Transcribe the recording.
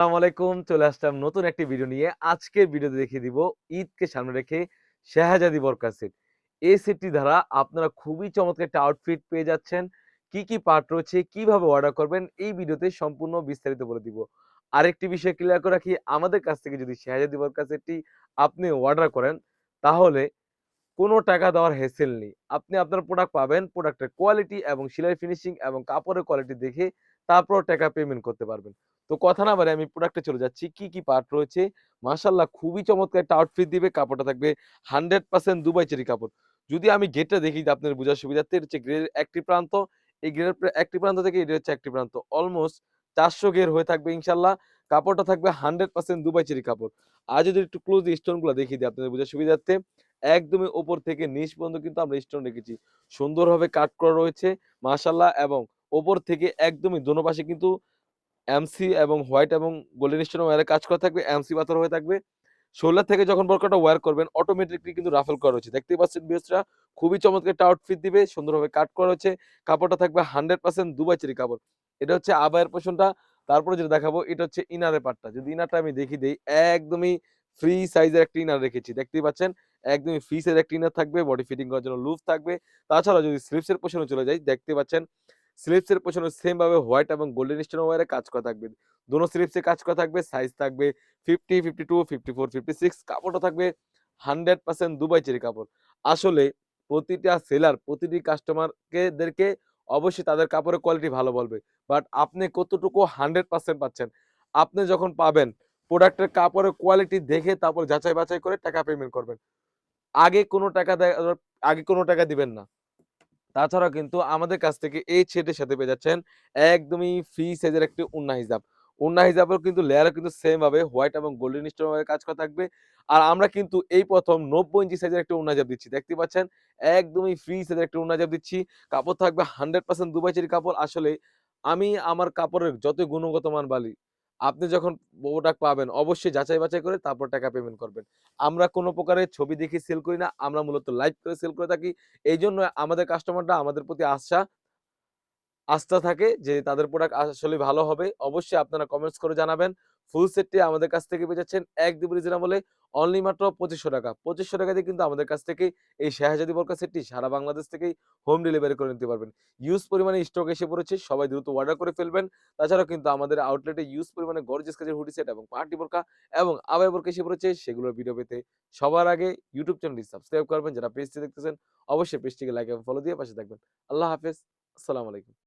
আসসালামু আলাইকুম, চলে আসলাম নতুন একটি ভিডিও নিয়ে। আজকের ভিডিওতে দেখিয়ে দিব ঈদকে সামনে রেখে শাহজাদি বরকা সেট। এই সেটটি দ্বারা আপনারা খুবই চমৎকার একটা আউটফিট পেয়ে যাচ্ছেন। কি কি পার্ট রয়েছে, কীভাবে অর্ডার করবেন, এই ভিডিওতে সম্পূর্ণ বিস্তারিত বলে দিব। আরেকটি বিষয় ক্লিয়ার করে রাখি, আমাদের কাছ থেকে যদি শাহজাদি বরকা সেটটি আপনি অর্ডার করেন, তাহলে কোনো টাকা দেওয়ার হেসেল নেই। আপনি আপনার প্রোডাক্ট পাবেন প্রোডাক্টের কোয়ালিটি এবং সেলাই ফিনিশিং এবং কাপড়ের কোয়ালিটি দেখে তারপর টাকা পেমেন্ট করতে পারবেন। তো কথা না বারে আমি প্রোডাক্টে চলে যাচ্ছি। কি কি পার্ট রয়েছে? মাশাল্লাহ খুবই চমৎকার একটা আউটফিট দিবে, কাপড়টা থাকবে হান্ড্রেড পার্সেন্ট দুবাই চেরি কাপড়। যদি আমি গেটটা দেখি আপনার বোঝার সুবিধার্থে এটা হচ্ছে গ্রেডের একটি প্রান্ত। এই গ্রেডের একটি প্রান্ত থেকে এটা হচ্ছে একটি প্রান্ত। অলমোস্ট চারশো গের হয়ে থাকবে ইনশাল্লাহ কাপড়টা থাকবে হান্ড্রেড পার্সেন্ট দুবাই চেরি কাপড়। আর যদি একটু ক্লোজ স্টোনগুলো দেখিয়ে দিই আপনাদের বোঝার সুবিধার্থে, একদমই ওপর থেকে নিচ পর্যন্ত কিন্তু আমরা স্টোন রেখেছি। সুন্দরভাবে কাট করা রয়েছে মাশাল্লাহ এবং ওপর থেকে একদমই দোনো পাশে কিন্তু এমসি এবং হোয়াইট এবং গোল্ডেন স্টোন ওয়ারে কাজ করা থাকবে এমসি পাথর হয়ে থাকবে। শোল্ডার থেকে যখন বরকাটা ওয়্যার করবেন অটোমেটিকলি কিন্তু রাফেল করা হচ্ছে দেখতেই পাচ্ছেন বিয়সরা খুবই চমৎকার একটা আউটফিট দিবে, সুন্দরভাবে কাট করা হচ্ছে কাপড়টা থাকবে হান্ড্রেড পার্সেন্ট দুবাই চেরি কাপড়। এটা হচ্ছে আবায়ের পোষণটা। তারপরে যেটা দেখাবো, এটা হচ্ছে ইনারের পার্টটা যদি ইনারটা আমি দেখি দিই, একদমই ফ্রি সাইজের একটা ইনার রেখেছি। দেখতেই পাচ্ছেন, একদমই ফ্রি সাইজের একটা ইনার থাকবে বডি ফিটিং করার জন্য লুজ থাকবে। তাছাড়া যদি স্লিপসের পোষণে চলে যাই, দেখতে পাচ্ছেন স্লিপসের পেছনে সেম ভাবে হোয়াইট এবং গোল্ডেন স্টোন ওয়ারে কাজ করা থাকবে। দোনো স্লিপসে কাজ করা থাকবে সাইজ থাকবে fifty fifty two fifty four fifty six কাপড়টা থাকবে হান্ড্রেড পার্সেন্ট দুবাই চেরি কাপড়। আসলে প্রতিটা সেলার প্রতিটি কাস্টমারকে দেরকে অবশ্যই তাদের কাপড়ের কোয়ালিটি ভালো বলবে। বাট আপনি কতটুকু হান্ড্রেড পার্সেন্ট পাচ্ছেন? আপনি যখন পাবেন প্রোডাক্টের কাপড়ের কোয়ালিটি দেখে তারপর যাচাই বাছাই করে টাকা পেমেন্ট করবেন। আগে কোনো টাকা আগে কোনো টাকা দিবেন না। তাছাড়াও কিন্তু আমাদের কাছ থেকে এই সেটের সাথে পেয়ে যাচ্ছেন একদমই ফ্রি সাইজের একটি উন্না হিজাব। উন্না হিজাবের কিন্তু লেয়ারও কিন্তু সেম ভাবে হোয়াইট এবং গোল্ডেন স্টোন ভাবে কাজ করা থাকবে। আর আমরা কিন্তু এই প্রথম নব্বই ইঞ্চি সাইজের একটা উন্না দিচ্ছি। দেখতে পাচ্ছেন? একদমই ফ্রি সাইজের একটা উন্না দিচ্ছি। কাপড় থাকবে হান্ড্রেড পার্সেন্ট দুবাই চেরি কাপড়। আসলে আমি আমার কাপড়ের যতই গুণগত মান বালি আপনি যখন প্রোডাক্ট পাবেন, অবশ্যই যাচাই বাছাই করে তারপর টাকা পেমেন্ট করবেন। আমরা কোনো প্রকারের ছবি দেখে সেল করি না, আমরা মূলত লাইভ করে সেল করে থাকি। এই জন্য আমাদের কাস্টমাররা আমাদের প্রতি আশা আস্থা থাকে যে তাদের প্রোডাক্ট আসলে ভালো হবে। অবশ্যই আপনারা কমেন্টস করে জানাবেন। ফুল সেটটি আমাদের কাছ থেকে পেয়ে যাচ্ছেন একদম রিজনেবলে অনলি মাত্র পঁচিশশো টাকা। পঁচিশশো টাকা দিয়ে কিন্তু আমাদের কাছ থেকে এই শাহজাদি বরকা সেটটি সারা বাংলাদেশ থেকেই হোম ডেলিভারি করে নিতে পারবেন। ইউজ পরিমাণে স্টক এসে পড়েছে, সবাই দ্রুত অর্ডার করে ফেলবেন। তাছাড়াও কিন্তু আমাদের আউটলেটে ইউজ পরিমাণে গর্জেস কাজের হুডি সেট এবং পার্টি বোরকা এবং আবাই বোরকা এসে পড়েছে, সেগুলোর ভিডিও পেতে সবার আগে ইউটিউব চ্যানেলটি সাবস্ক্রাইব করবেন। যারা পেজটি দেখতেছেন, অবশ্যই পেজটিকে লাইক এবং ফলো দিয়ে পাশে থাকবেন। আল্লাহ হাফেজ, আসসালামু আলাইকুম।